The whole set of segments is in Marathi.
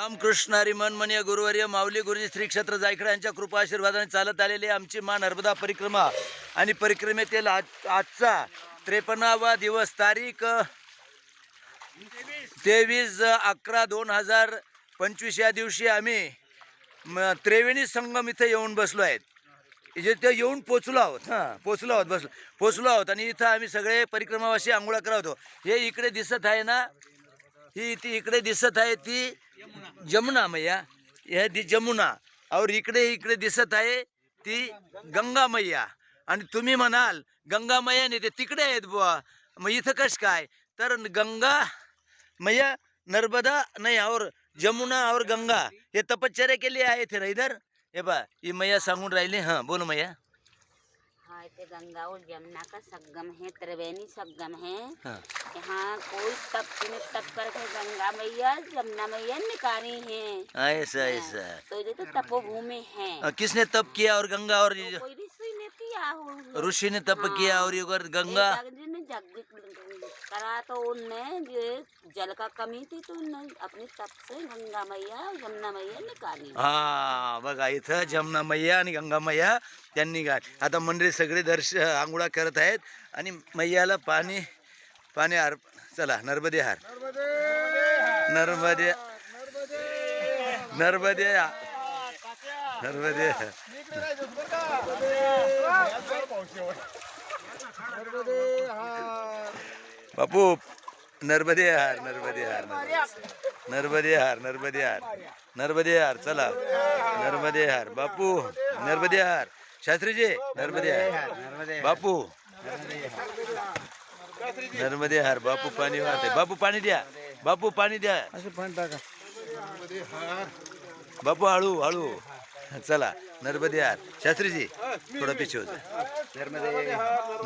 रामकृष्ण हरी मनमनीय गुरुवर्य माऊली गुरुजी श्री क्षेत्र जायकडे यांच्या कृपा आशीर्वादाने चालत आलेली आमची मा नर्मदा परिक्रमा. आणि परिक्रमेतील आज आजचा त्रेपन्नावा दिवस तारीख तेवीस अकरा दोन हजार पंचवीस या दिवशी आम्ही त्रिवेणी संगम इथं येऊन बसलो आहेत. इथे ते येऊन पोचलो आहोत हां पोचलो आहोत बसलो पोचलो आहोत. आणि इथं आम्ही सगळे परिक्रमावाशी आंघोळा करत होतो. हे इकडे दिसत आहे ना ही ती इकडे दिसत आहे ती जमुना मैया. हे जमुना. और इकडे इकडे दिसत आहे ती गंगा मैया. आणि तुम्ही म्हणाल गंगा मैया नाही ते तिकडे आहेत बुवा. मग इथं कश काय? तर गंगा मैया नर्मदा नाही और जमुना और गंगा हे तपश्चर्या केली आहे थे इधर हे बा ही मैया सांगून राहिली. हां बोल मैया. हाँ ये गंगा और यमुना का संगम है त्रिवेणी संगम है हाँ। यहाँ कोई तप ने तप करके गंगा मैया यमुना मैया निकाली है ऐसा ऐसा तो ये तो तपोभूमि है आ, किसने तप किया और गंगा और ऋषि कोई ऋषि ने किया हो ऋषि ने तप हाँ। किया और ये गंगा जी ने जग करा तो उनने ये जल का कमी थी तो उनने अपने तप से गंगा मैया और यमुना मैया निकाली। हा बघा इथं जमुना मैया आणि गंगा मैया त्यांनी गाठ आता मंडळी सगळे दर्श आंघोळा करत आहेत आणि मैयाला पाणी पाणी हार चला नर्मदे हार. नर्मदे नर्मदे नर्मदे बापू नर्मदे हार नर्मदे हार नर्मदे हार. नर्मदे हार नर्मदे हार. चला. नर्मदे हार बापू नर्मदे हार. शास्त्रीजी नर्मदे हार. बापू नर्मदे हार बापू पाणी वाहते. बापू पाणी द्या. बापू पाणी द्या. बापू हळू हळू. चला नर्मदे हार. शास्त्रीजी थोडा पिछे होता.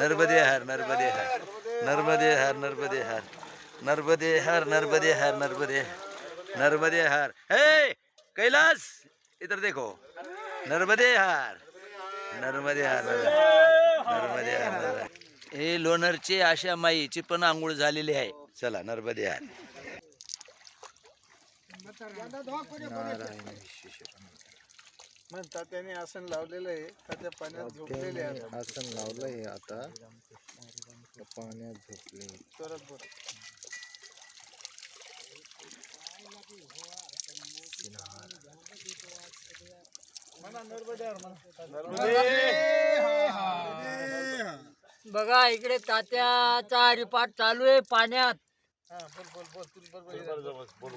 नर्मदे हार नर्मदे हार. नर्मदे हार नर्मदे हार नर्मदे हार नर्मदे हार नर्मदे नर्मदे हार। हे कैलास इधर देखो। नर्मदे हार नर्मदे हार नर्मदे हार नर्मदे. हे लोणरचे आशा माईची पण आंघोळ झालेली आहे. चला नर्मदे हार। म्हणतात त्याने आसन लावलेलं आहे तात्या पाण्यात झोपलेले आहे आता. आसन लावलंय आता. त्या पाण्यात झोपले. परत बोल बघा इकडे तात्याचा हरिपाठ चालू आहे पाण्यात. हा बोल बोल बोल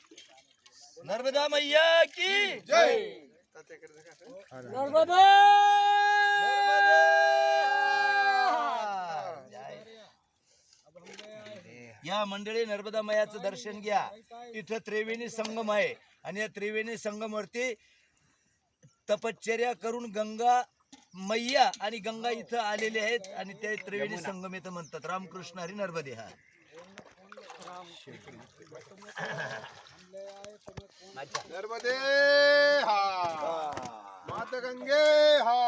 नर्मदा मैया की नर्मदा! या मंडळी नर्मदा मैयाचं दर्शन घ्या. इथं त्रिवेणी संगम आहे. आणि या त्रिवेणी संगमवरती तपश्चर्या करून गंगा मैया आणि गंगा इथं आलेले आहेत आणि ते त्रिवेणी संगम इथं म्हणतात. रामकृष्ण हरी नर्मदे हा. नर्मदे हा माता गंगे हा